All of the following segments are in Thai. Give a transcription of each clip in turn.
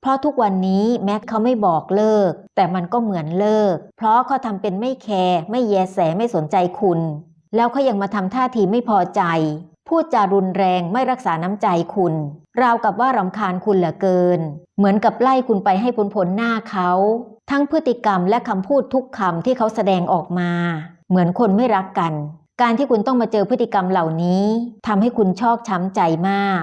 เพราะทุกวันนี้แม้เขาไม่บอกเลิก แต่มันก็เหมือนเลิก เพราะเขาทำเป็นไม่แคร์ไม่แยแสไม่สนใจคุณ แล้วเขายังมาทำท่าทีไม่พอใจ พูดจารุนแรงไม่รักษาน้ำใจคุณ ราวกับว่ารำคาญคุณเหลือเกิน เหมือนกับไล่คุณไปให้พ้นผลหน้าเขา ทั้งพฤติกรรมและคำพูดทุกคำที่เขาแสดงออกมา เหมือนคนไม่รักกัน การที่คุณต้องมาเจอพฤติกรรมเหล่านี้ทำให้คุณชอกช้ำใจมาก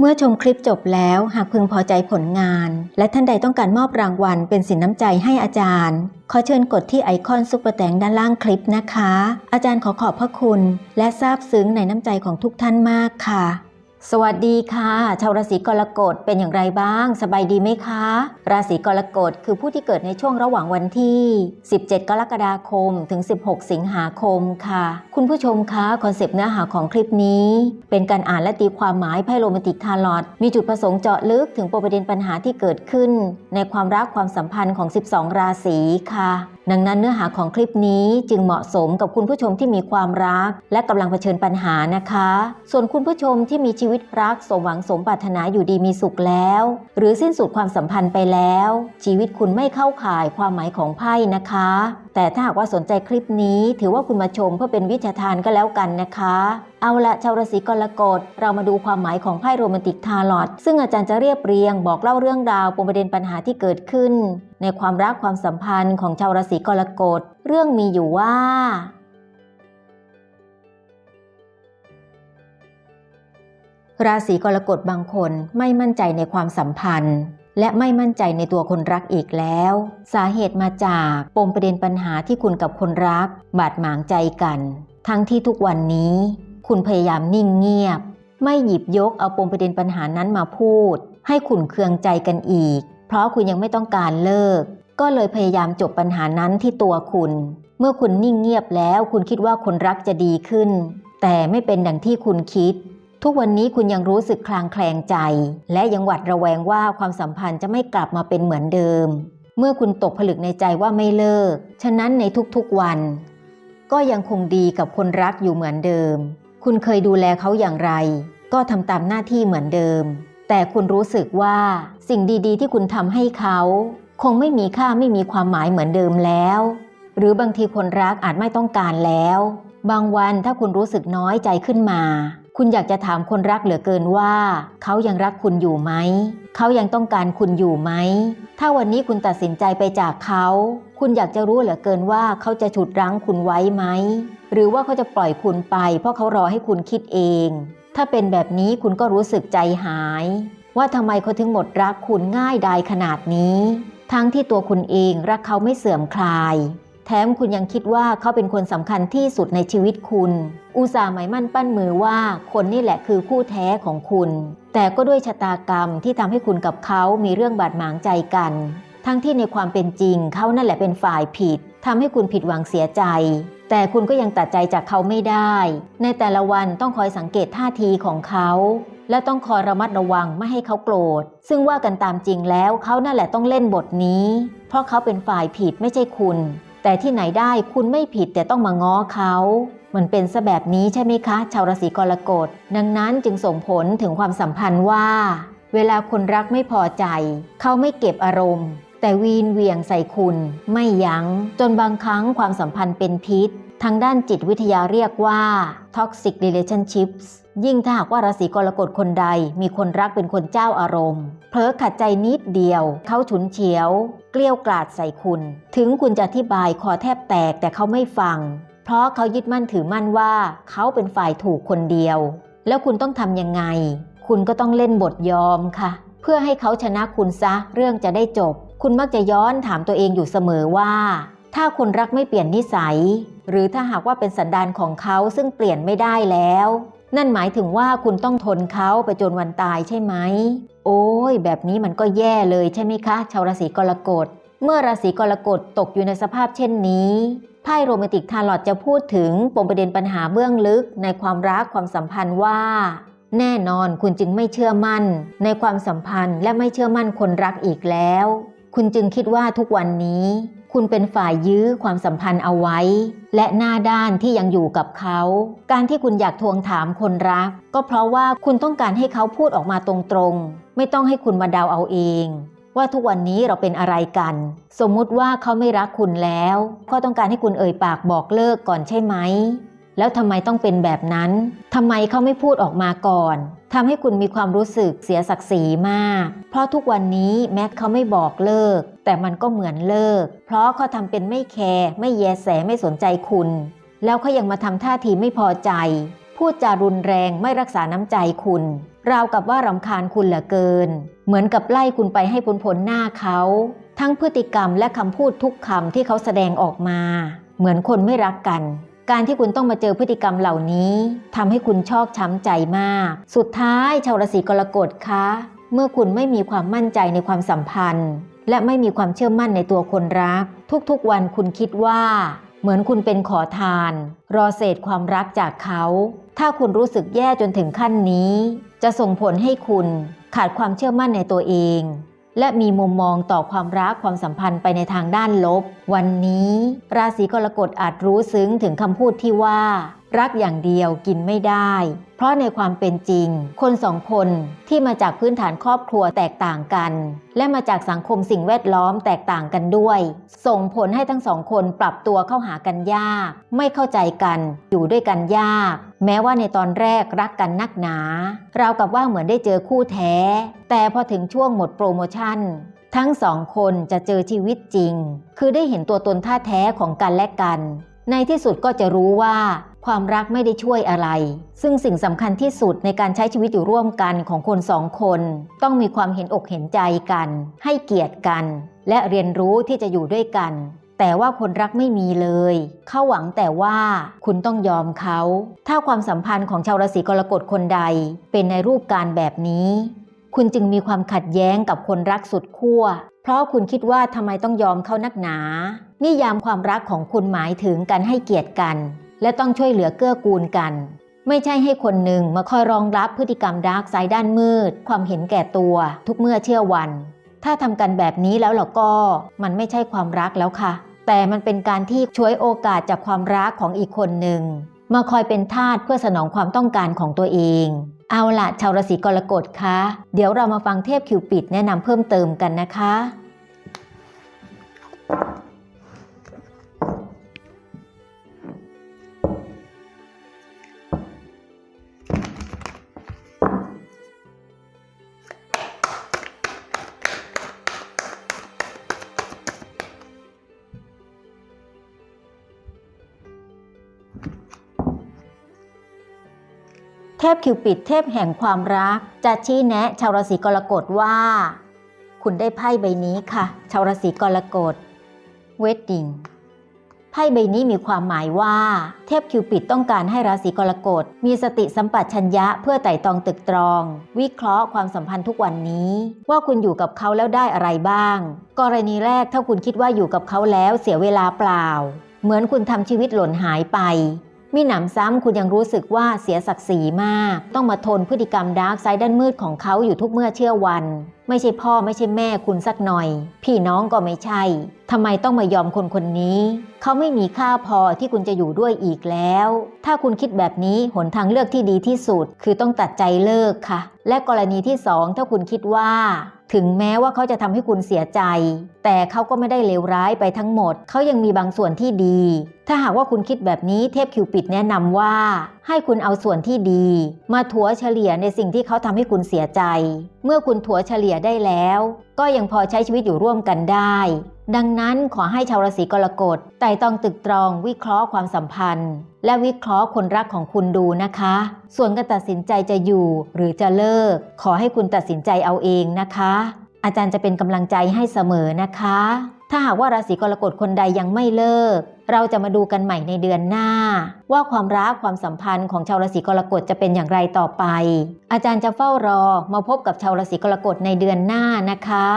เมื่อชมคลิปจบแล้วหากพึงพอใจผลงาน และท่านใดต้องการมอบรางวัลเป็นสินน้ำใจให้อาจารย์ ขอเชิญกดที่ไอคอนซุปเปอร์แตงด้านล่างคลิปนะคะ อาจารย์ขอขอบพระคุณ และซาบซึ้งในน้ำใจของทุกท่านมากค่ะ สวัสดีค่ะ ชาวราศีกรกฎเป็นอย่างไรบ้าง สบายดีไหมคะ ราศีกรกฎคือผู้ที่เกิดในช่วงระหว่างวันที่ 17 กรกฎาคม ถึง 16 สิงหาคมค่ะ คุณผู้ชมคะคอนเซปต์เนื้อหาของคลิปนี้ เป็นการอ่านและตีความหมายไพ่โรแมนติกทาร์ลอตมีจุดประสงค์เจาะลึกถึงประเด็นปัญหาที่เกิดขึ้น ในความรักความสัมพันธ์ของ 12 ราศีค่ะ ดังนั้นเนื้อหาของคลิปนี้จึงเหมาะสมกับคุณผู้ชมที่มีความรัก และกำลังเผชิญปัญหานะคะ ส่วนคุณผู้ชมที่มีชีวิตรักสมหวังสมปรารถนาอยู่ดีมีสุขแล้ว หรือสิ้นสุดความสัมพันธ์ไปแล้ว ชีวิตคุณไม่เข้าข่ายความหมายของไพ่นะคะ แต่ถ้าหากว่าสนใจคลิปนี้ ถือว่าคุณมาชมเพื่อเป็นวิชาทานก็แล้วกันนะคะ เอาละชาวราศีกรกฎเรามาดูความหมายของไพ่โรแมนติกทาร์ลอตซึ่งอาจารย์จะเรียบเรียง บอกเล่าเรื่องราวปมประเด็นปัญหาที่เกิดขึ้น ในความรักความสัมพันธ์ของชาวราศีกรกฎเรื่องมีอยู่ว่าราศีกรกฎบางคนไม่มั่นใจในความสัมพันธ์ และไม่มั่นใจในตัวคนรักอีกแล้ว สาเหตุมาจากปมประเด็นปัญหาที่คุณกับคนรัก บาดหมางใจกัน ทั้งที่ทุกวันนี้ คุณพยายามนิ่งเงียบ ไม่หยิบยกเอาปมประเด็นปัญหานั้นมาพูด ให้ขุนเคืองใจกันอีก เพราะคุณยังไม่ต้องการเลิก ก็เลยพยายามจบปัญหานั้นที่ตัวคุณ เมื่อคุณนิ่งเงียบแล้ว คุณคิดว่าคนรักจะดีขึ้น แต่ไม่เป็นดังที่คุณคิด ทุกวันนี้คุณยังรู้สึกคลางแคลงใจ และยังหวัดระแวงว่าความสัมพันธ์จะไม่กลับมาเป็นเหมือนเดิม เมื่อคุณตกผลึกในใจว่าไม่เลิก ฉะนั้นในทุกๆวัน ก็ยังคงดีกับคนรักอยู่เหมือนเดิม คุณเคยดูแลเขาอย่างไร ก็ทำตามหน้าที่เหมือนเดิม แต่คุณรู้สึกว่าสิ่งดีๆ ที่คุณทำให้เขา คงไม่มีค่าไม่มีความหมายเหมือนเดิมแล้ว หรือบางทีคนรักอาจไม่ต้องการแล้ว บางวันถ้าคุณรู้สึกน้อยใจขึ้นมา คุณอยากจะถามคนรักเหลือเกินว่า เขายังรักคุณอยู่ไหม เขายังต้องการคุณอยู่ไหม ถ้าวันนี้คุณตัดสินใจไปจากเขา คุณอยากจะรู้เหลือเกินว่าเขาจะฉุดรั้งคุณไว้ไหม หรือว่าเขาจะปล่อยคุณไป เพราะเขารอให้คุณคิดเอง ถ้าเป็นแบบนี้คุณก็รู้สึกใจหาย ว่าทำไมเขาถึงหมดรักคุณง่ายดายขนาดนี้ ทั้งที่ตัวคุณเองรักเขาไม่เสื่อมคลาย แถมคุณยังคิดว่าเขาเป็นคนสำคัญที่สุดในชีวิตคุณ อุตส่าห์หมายมั่นปั้นมือว่าคนนี่แหละคือคู่แท้ของคุณ แต่ก็ด้วยชะตากรรมที่ทำให้คุณกับเขามีเรื่องบาดหมางใจกัน ทั้งที่ในความเป็นจริงเขานั่นแหละเป็นฝ่ายผิดทำให้คุณผิดหวังเสียใจ แต่คุณก็ยังตัดใจจากเขาไม่ได้ ในแต่ละวันต้องคอยสังเกตท่าทีของเขาและต้องคอยระมัดระวังไม่ให้เขาโกรธ ซึ่งว่ากันตามจริงแล้วเขานั่นแหละต้องเล่นบทนี้ เพราะเขาเป็นฝ่ายผิดไม่ใช่คุณ แต่ที่ไหนได้คุณไม่ผิดแต่ต้องมาง้อเขามันเป็นซะแบบนี้ใช่ไหมคะ ชาวราศีกรกฎ ดังนั้นจึงส่งผลถึงความสัมพันธ์ว่า เวลาคนรักไม่พอใจ เขาไม่เก็บอารมณ์ แต่วีนเวียงใส่คุณ ไม่ยัง้ง จนบางครั้งความสัมพันธ์เป็นพิษ ทางด้านจิตวิทยาเรียกว่า toxic relationships ยิ่งถ้าหากว่าราศีกรกฎคนใดมีคนรักเป็นคนเจ้าอารมณ์ เผลอขัดใจนิดเดียว เขาฉุนเฉียว เกลี้ยวกล่อดใส่คุณ ถึงคุณจะอธิบายคอแทบแตกแต่เขาไม่ฟัง เพราะเขายึดมั่นถือมั่นว่า เขาเป็นฝ่ายถูกคนเดียว แล้วคุณต้องทำยังไง คุณก็ต้องเล่นบทยอมค่ะ เพื่อให้เขาชนะคุณซะเรื่องจะได้จบ คุณมักจะย้อนถามตัวเองอยู่เสมอว่า ถ้าคนรักไม่เปลี่ยนนิสัย หรือถ้าหากว่าเป็นสันดานของเขาซึ่งเปลี่ยนไม่ได้แล้ว นั่นหมายถึงว่าคุณต้องทนเขาไปจนวันตายใช่ไหม โอ้ย แบบนี้มันก็แย่เลยใช่ไหมคะ ชาวราศีกรกฎ เมื่อราศีกรกฎตกอยู่ในสภาพเช่นนี้ไพ่โรแมนติกทาร์ลอตจะพูดถึงปมประเด็นปัญหาเบื้องลึกในความรักความสัมพันธ์ว่า แน่นอนคุณจึงไม่เชื่อมั่น ในความสัมพันธ์และไม่เชื่อมั่นคนรักอีกแล้ว คุณจึงคิดว่าทุกวันนี้ คุณเป็นฝ่ายยื้อความสัมพันธ์เอาไว้ และหน้าด้านที่ยังอยู่กับเขา การที่คุณอยากทวงถามคนรัก ก็เพราะว่าคุณต้องการให้เขาพูดออกมาตรงๆ ไม่ต้องให้คุณมาเดาเอาเองว่าทุกวันนี้เราเป็นอะไรกัน สมมุติว่าเขาไม่รักคุณแล้ว ก็ต้องการให้คุณเอ่ยปากบอกเลิกก่อนใช่ไหม แล้วทำไมต้องเป็นแบบนั้นทำไมเขาไม่พูดออกมาก่อนทำให้คุณมีความรู้สึกเสียศักดิ์ศรีมาก เพราะทุกวันนี้แม้เขาไม่บอกเลิก แต่มันก็เหมือนเลิก เพราะเขาทำเป็นไม่แคร์ไม่แยแสไม่สนใจคุณ แล้วเขายังมาทำท่าทีไม่พอใจ พูดจารุนแรงไม่รักษาน้ำใจคุณราวกับว่ารำคาญคุณเหลือเกิน เหมือนกับไล่คุณไปให้พ้นพ้นหน้าเขา ทั้งพฤติกรรมและคำพูดทุกคำที่เขาแสดงออกมา เหมือนคนไม่รักกัน การที่คุณต้องมาเจอพฤติกรรมเหล่านี้ทำให้คุณชอกช้ำใจมาก สุดท้ายชาวราศีกรกฎคะเมื่อคุณไม่มีความมั่นใจในความสัมพันธ์ และไม่มีความเชื่อมั่นในตัวคนรัก ทุกๆวันคุณคิดว่า เหมือนคุณเป็นขอทาน รอเศษความรักจากเขา ถ้าคุณรู้สึกแย่จนถึงขั้นนี้ จะส่งผลให้คุณขาดความเชื่อมั่นในตัวเอง และมีมุมมองต่อความรักความสัมพันธ์ไปในทางด้านลบ วันนี้ ราศีกรกฎอาจรู้ซึ้งถึงคำพูดที่ว่า รักอย่างเดียวกินไม่ได้ เพราะในความเป็นจริง คนสองคนที่มาจากพื้นฐานครอบครัวแตกต่างกัน และมาจากสังคมสิ่งแวดล้อมแตกต่างกันด้วย ส่งผลให้ทั้งสองคนปรับตัวเข้าหากันยาก ไม่เข้าใจกันอยู่ด้วยกันยาก แม้ว่าในตอนแรกรักกันนักหนาราวกับว่าเหมือนได้เจอคู่แท้ แต่พอถึงช่วงหมดโปรโมชั่นทั้งสองคนจะเจอชีวิตจริง คือได้เห็นตัวตนท่าแท้ของกันและกัน ในที่สุดก็จะรู้ว่าความรักไม่ได้ช่วยอะไร ซึ่งสิ่งสำคัญที่สุดในการใช้ชีวิตอยู่ร่วมกันของคนสองคน ต้องมีความเห็นอกเห็นใจกัน ให้เกียรติกัน และเรียนรู้ที่จะอยู่ด้วยกัน แต่ว่าคนรักไม่มีเลย เขาหวังแต่ว่าคุณต้องยอมเขา ถ้าความสัมพันธ์ของชาวราศีกรกฎคนใด เป็นในรูปการแบบนี้ คุณจึงมีความขัดแย้งกับคนรักสุดขั้ว เพราะคุณคิดว่าทำไมต้องยอมเขานักหนา นิยามความรักของคุณหมายถึงการให้เกียรติกัน และต้องช่วยเหลือเกื้อกูลกัน ไม่ใช่ให้คนหนึ่งมาคอยรองรับพฤติกรรมดาร์กไซด์ด้านมืด ความเห็นแก่ตัว ทุกเมื่อเชื่อวัน ถ้าทำกันแบบนี้แล้วเราก็ มันไม่ใช่ความรักแล้วค่ะ แต่มันเป็นการที่ช่วยโอกาสจากความรักของอีกคนหนึ่ง มาคอยเป็นทาสเพื่อสนองความต้องการของตัวเอง เอาละชาวราศีกรกฎคะ เดี๋ยวเรามาฟังเทพคิวปิดแนะนำเพิ่มเติมกันนะคะ เทพคิวปิดเทพแห่งความรัก จะชี้แนะชาวราศีกรกฎว่า คุณได้ไพ่ใบนี้ค่ะ ชาวราศีกรกฎ Wedding ไพ่ใบนี้มีความหมายว่า เทพคิวปิดต้องการให้ราศีกรกฎมีสติสัมปชัญญะเพื่อไต่ตองตึกตรอง วิเคราะห์ความสัมพันธ์ทุกวันนี้ ว่าคุณอยู่กับเขาแล้วได้อะไรบ้าง กรณีแรกถ้าคุณคิดว่าอยู่กับเขาแล้วเสียเวลาเปล่า เหมือนคุณทำชีวิตหล่นหายไป มีหนำซ้ำคุณยังรู้สึกว่าเสียศักดิ์ศรีมาก ต้องมาทนพฤติกรรมดาร์กไซด์ด้านมืดของเขาอยู่ทุกเมื่อเชื่อวัน ไม่ใช่พ่อไม่ใช่แม่คุณสักหน่อย พี่น้องก็ไม่ใช่ ทำไมต้องมายอมคนคนนี้ เขาไม่มีค่าพอที่คุณจะอยู่ด้วยอีกแล้ว ถ้าคุณคิดแบบนี้หนทางเลือกที่ดีที่สุด คือต้องตัดใจเลิกค่ะ และกรณีที่สองถ้าคุณคิดว่า ถึงแม้ว่าเขาจะทำให้คุณเสียใจ แต่เขาก็ไม่ได้เลวร้ายไปทั้งหมด เขายังมีบางส่วนที่ดี ถ้าหากว่าคุณคิดแบบนี้เทพคิวปิดแนะนำว่า ให้คุณเอาส่วนที่ดี มาถัวเฉลี่ยในสิ่งที่เขาทำให้คุณเสียใจ เมื่อคุณถัวเฉลี่ยได้แล้ว ก็ยังพอใช้ชีวิตอยู่ร่วมกันได้ ดังนั้นขอให้ชาวราศีกรกฎไต่ตองตึกตรองวิเคราะห์ความสัมพันธ์ และวิเคราะห์คนรักของคุณดูนะคะ ส่วนการตัดสินใจจะอยู่ หรือจะเลิก ขอให้คุณตัดสินใจเอาเองนะคะ อาจารย์จะเป็นกำลังใจให้เสมอนะคะ ถ้าหากว่าราศีกรกฎคนใดยังไม่เลิก เราจะมาดูกันใหม่ในเดือนหน้า ว่าความรักความสัมพันธ์ของชาวราศีกรกฎจะเป็นอย่างไรต่อไป อาจารย์จะเฝ้ารอมาพบกับชาวราศีกรกฎในเดือนหน้านะคะ